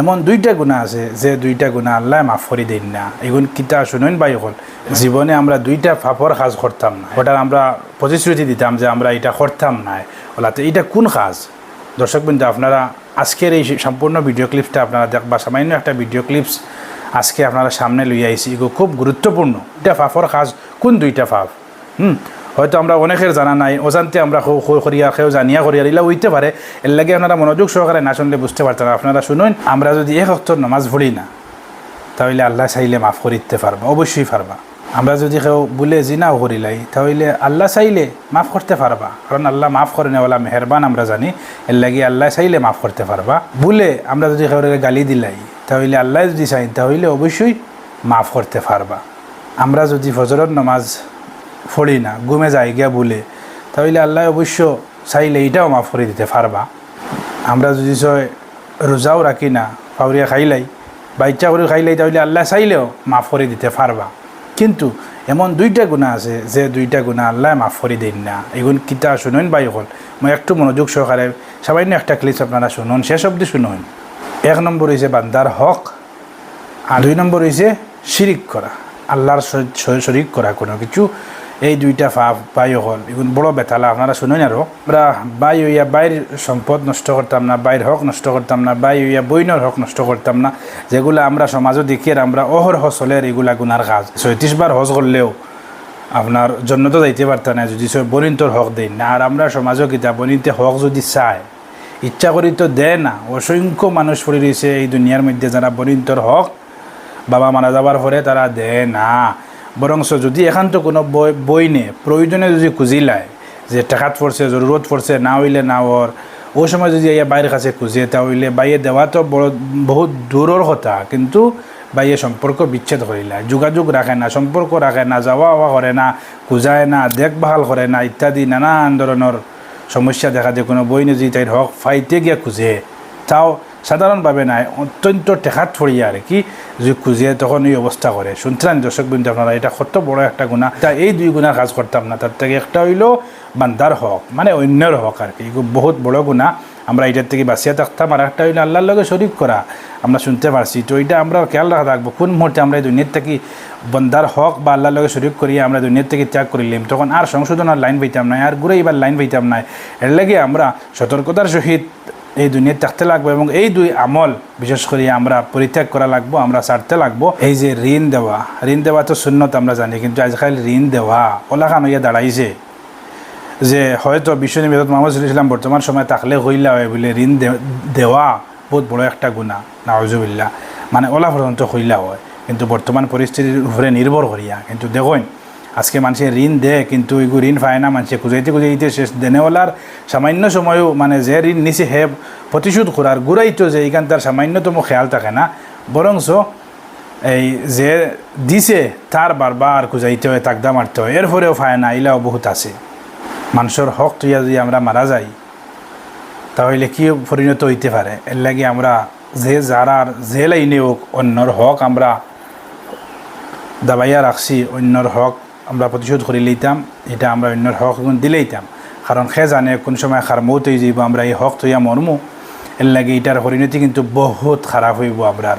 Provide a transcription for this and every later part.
এমন দুইটা গুণা আছে যে দুইটা গুণা আল্লাহ মাফ করে দিন না। এগুন কিতা শুনুন বাই হল জীবনে আমরা দুইটা ফাফর কাজ করতাম না। ওটা আমরা প্রতিশ্রুতি দিতাম যে আমরা এটা করতাম না। ওলাতে এটা কোন কাজ দর্শক বিন্দু, আপনারা আজকের এই সম্পূর্ণ ভিডিও ক্লিপসটা আপনারা দেখবা সামান্য একটা ভিডিও ক্লিপস আজকে আপনারা সামনে লই আইছি। এগুলো খুব গুরুত্বপূর্ণ। এটা ফাফর কাজ কোন দুইটা ফাফ? হুম? হয়তো আমরা অনেকের জানা নাই, অজান্তে আমরা করিয়া কেউ জানিয়া করিয়া এগুলা হইতে পারে। এর লাগে আপনারা মনোযোগ সহকারে না শুনলে বুঝতে পারতেন আপনারা শুনুন, আমরা যদি এক অক্তর নামাজ পড়ি না, তাহলে আল্লাহ চাইলে মাফ করে দিতে পারবা, অবশ্যই পারবা। আমরা যদি কেউ বলে জিনাও করিলাই তাহলে আল্লাহ চাইলে মাফ করতে পারবা। কারণ আল্লাহ মাফ করে নেওয়ালা মেহরবান আমরা জানি, এর লাগে আল্লাহ চাইলে মাফ করতে পারবা। বলে আমরা যদি কেউ গালি দিলাই, তাহলে আল্লাহ যদি চাই তাহলে অবশ্যই মাফ করতে পারবা। আমরা যদি ফজরের নামাজ পড়ি না, ঘুমে যাই গিয়া বলে। তাহলে আল্লাহ অবশ্য চাইলে এটাও মাফ করে দিতে পারবা। আমরা যদি সয় রোজাও রাখি না, ফাউরিয়া খাইলাই বা ইচ্ছা করে খাইলাই, তাহলে আল্লাহ চাইলেও মাফ করে দিতে পারবা। কিন্তু এমন দুইটা গুণা আছে যে দুইটা গুণা আল্লাহ মাফ করে দিন না। এগুন কিতা শুনুন বাই হল, মই একটু মনোযোগ সহকারে সামান্য একটা ক্লিপ আপনারা শুনুন, শেষ অবধি শুনুন। এক নম্বর হয়েছে বান্দার হক, আর দুই নম্বর হয়েছে শিরিক করা, আল্লাহর শরিক করা কোনো কিছু। এই দুইটা ফাপ বাই হল। এগুন বড় বেতালা আপনারা শুনুন আরও আমরা বাই হইয়া বাইর সম্পদ নষ্ট করতাম না বাইর হক নষ্ট করতাম না বাই হইয়া বইনের হক নষ্ট করতাম না। যেগুলো আমরা সমাজও দেখি আর আমরা অহর হসলের এগুলা গুনার কাজ। ছয়ত্রিশ বার হজ করলেও আপনার জন্য তো যাইতে পারত না যদি বনিন্তর হক দেন না, আর আমরা সমাজও কিতা বনিতে হক যদি চায়, ইচ্ছা করি তো দেয় না। অসংখ্য মানুষ পড়ে রয়েছে এই দুনিয়ার মধ্যে যারা বনিন্তর হক বাবা মারা যাবার পরে তারা দেয় না। বরংস যদি এখান তো কোনো বই বই নে প্রয়োজনে যদি খুঁজিলায় যে টাকাত পড়ছে জরুরত পড়ছে না হইলে না ওর ওই সময় যদি ইয়া বাইরের কাছে খুঁজে, তাহলে বাইয়ে দেওয়া তো বড় বহুত দূরের কথা, কিন্তু বাইয়ে সম্পর্ক বিচ্ছেদ করিলা যোগাযোগ রাখে না সম্পর্ক রাখে না যাওয়া আওয়া করে না, খুঁজায় না, দেখভাল করে না, ইত্যাদি নানান ধরনের সমস্যা দেখা দিয়ে, কোনো বই যদি তাইর হক ফাইতে গিয়া খুঁজে। তাও সাধারণভাবে নাই, অত্যন্ত টেকাত ফড়িয়া আর কি যদি খুঁজে তখন এই অবস্থা করে শুনছিলেন দর্শক বিন্দু আপনারা এটা কত বড় একটা গুণা, তা এই দুই গুণার কাজ করতাম না তার থেকে একটা হইল বান্দার হক মানে অন্যের হক আর কি বহুত বড় গুণা। আমরা এটার থেকে বাঁচিয়ে থাকতাম আর একটা হইল আল্লাহর লগে শরিক করা আমরা শুনতে পারছি, তো এটা আমরা খেয়াল রাখা থাকব, কোন মুহূর্তে আমরা এই দুনিয়ার থেকে বন্দার হক বা আল্লাহর লগে শরিক করিয়া আমরা দুনিয়ার থেকে ত্যাগ করিলাম তখন আর সংশোধনের লাইন পাইতাম না আর ঘুরে এবার লাইন পাইতাম না এর লাগে আমরা সতর্কতার সহিত এই দুনিয়ায় থাকতে লাগবো এবং এই দুই আমল, বিশেষ করে আমরা পরিত্যাগ করা লাগবো, আমরা ছাড়তে লাগবো, এই যে ঋণ দেওয়া ঋণ দেওয়া তো শূন্যত আমরা জানি, কিন্তু আজকাল ঋণ দেওয়া, ওলাখান হইয়া দাঁড়াইছে। যে হয়তো বিশ্ব নিবেদন মোহাম্মদ ইসলাম বর্তমান সময় থাকলে হইলা হয় বলে ঋণ দেওয়া বহুত বড় একটা গুণা নাওজুবিল্লা মানে ওলা পর্যন্ত হইলা হয়, কিন্তু বর্তমান পরিস্থিতির উপরে নির্ভর করিয়া, কিন্তু দেখুন আজকে মানুষের ঋণ দেয়, কিন্তু এগুলো ঋণ পায় না মানুষে। খুঁজাইতে খুঁজাইতে শেষ দেনেওয়ালার সামান্য সময়ও মানে যে ঋণ নিছে হে প্রতিশোধ করার গুড়াইতো যে এইখান তার সামান্যতম খেয়াল থাকে না। বরংস এই যে দিছে তার বারবার খুঁজাইতে হয় তাকদা মারতে হয়। এর এরপরেও পায় না ইলাও বহুত আছে। মানুষের হক তুইয়া যদি আমরা মারা যাই তাহলে কি পরিণত হইতে পারে এর লাগে আমরা যে যারার যে লাইনে হোক অন্যর হক আমরা দাবাইয়া রাখছি অন্যর হক আমরা প্রতিশোধ করে লইতাম, এটা আমরা অন্যর হক দিলেইতাম। কারণ সে জানে কোন সময় খার মৌত হয়ে যাব আমরা এই হক তৈয়া মরমু। এর লাগে এটার পরিণতি কিন্তু বহুত খারাপ হইব আপনার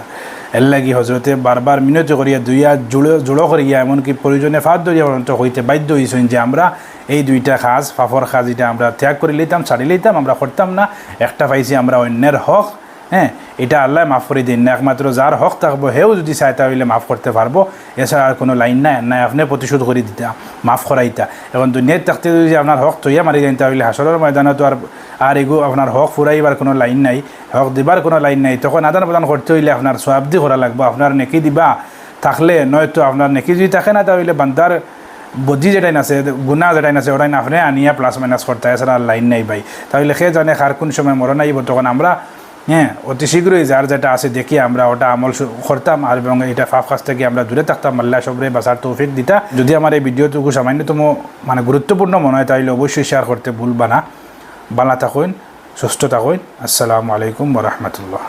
এর লাগি হজরতে বারবার মিনতি করিয়া দুইয়া জুড়ো জুড়ো করিয়া এমনকি প্রয়োজনে ফাঁদ দরিয়া পর্যন্ত হইতে বাধ্য হয়েছেন যে আমরা এই দুইটা কাজ ফাফর কাজ এটা আমরা ত্যাগ করে লইতাম, ছাড়ি লইতাম, আমরা করতাম না। একটা পাইছি আমরা অন্যের হক হ্যাঁ এটা আল্লাহ মাফ করে দিন। না একমাত্র যার হক থাকব হেও যদি চায় তাহলে মাফ করতে পারব। এছাড়া আর কোনো লাইন নাই নাই, আপনি প্রতিশোধ করে দিতা, মাফ করাইতা। এখন দুনিয়ার থাকতে যদি আপনার হক তৈয়া মারি যান তাহলে হাসরের ময়দানে তো আর আর এগু আপনার হক ফুরাইবার কোনো লাইন নাই, হক দিবার কোনো লাইন নাই। তখন আদান প্রদান করতে হইলে আপনার সোয়াবদি করা লাগবো, আপনার নেকি দিবা। থাকলে নয়তো আপনার নেকি যদি থাকে না, তাহলে বান্দার বুদ্ধি যেটাই আছে গুণা যেটাই আছে ওটাই না, আপনি আনিয়া প্লাস মাইনাস করতে। এছাড়া লাইন নাই ভাই। তাহলে সে জানে কার কোন সময় মরণ আইব, তখন আমরা হ্যাঁ অতি শীঘ্রই যার যেটা আছে দেখি আমরা, ওটা আমল করতাম আর এবং এটা ফাফ কাছ থেকে আমরা দূরে থাকতাম। আল্লাহ সবরে বাসার তৌফিক দিতা। যদি আমার এই ভিডিওটুকু সামান্যতম মানে গুরুত্বপূর্ণ মনে হয় তাহলে অবশ্যই শেয়ার করতে ভুলবা না। বানা থাকুন, সুস্থ থাকুন। আসসালামু আলাইকুম রহমতুল্লাহ।